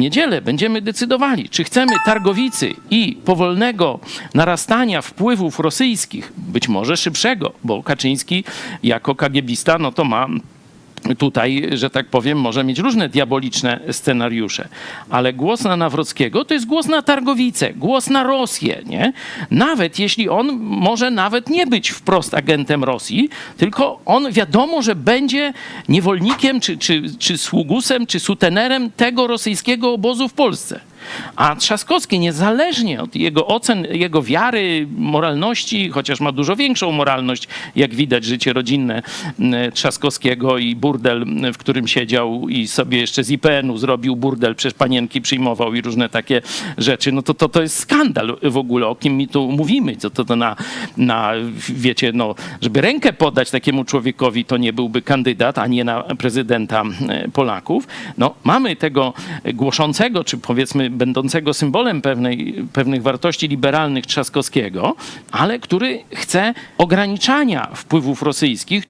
niedzielę będziemy decydowali, czy chcemy targowicy i powolnego narastania wpływów rosyjskich, być może szybszego, bo Kaczyński jako kagiebista, no to ma tutaj, że tak powiem, może mieć różne diaboliczne scenariusze. Ale głos na Nawrockiego to jest głos na Targowice, głos na Rosję, nie? Nawet jeśli on może nawet nie być wprost agentem Rosji, tylko on wiadomo, że będzie niewolnikiem, czy, czy, czy sługusem, czy sutenerem tego rosyjskiego obozu w Polsce. A Trzaskowski, niezależnie od jego ocen, jego wiary, moralności, chociaż ma dużo większą moralność, jak widać, życie rodzinne m, Trzaskowskiego i burdel, w którym siedział i sobie jeszcze z IPN-u zrobił burdel, przecież panienki przyjmował i różne takie rzeczy, no to to, to jest skandal w ogóle, o kim mi tu mówimy. To, to, to na, na, wiecie, no, żeby rękę podać takiemu człowiekowi, to nie byłby kandydat, a nie na prezydenta e, Polaków. No, mamy tego głoszącego, czy powiedzmy będącego symbolem pewnej, pewnych wartości liberalnych Trzaskowskiego, ale który chce ograniczania wpływów rosyjskich,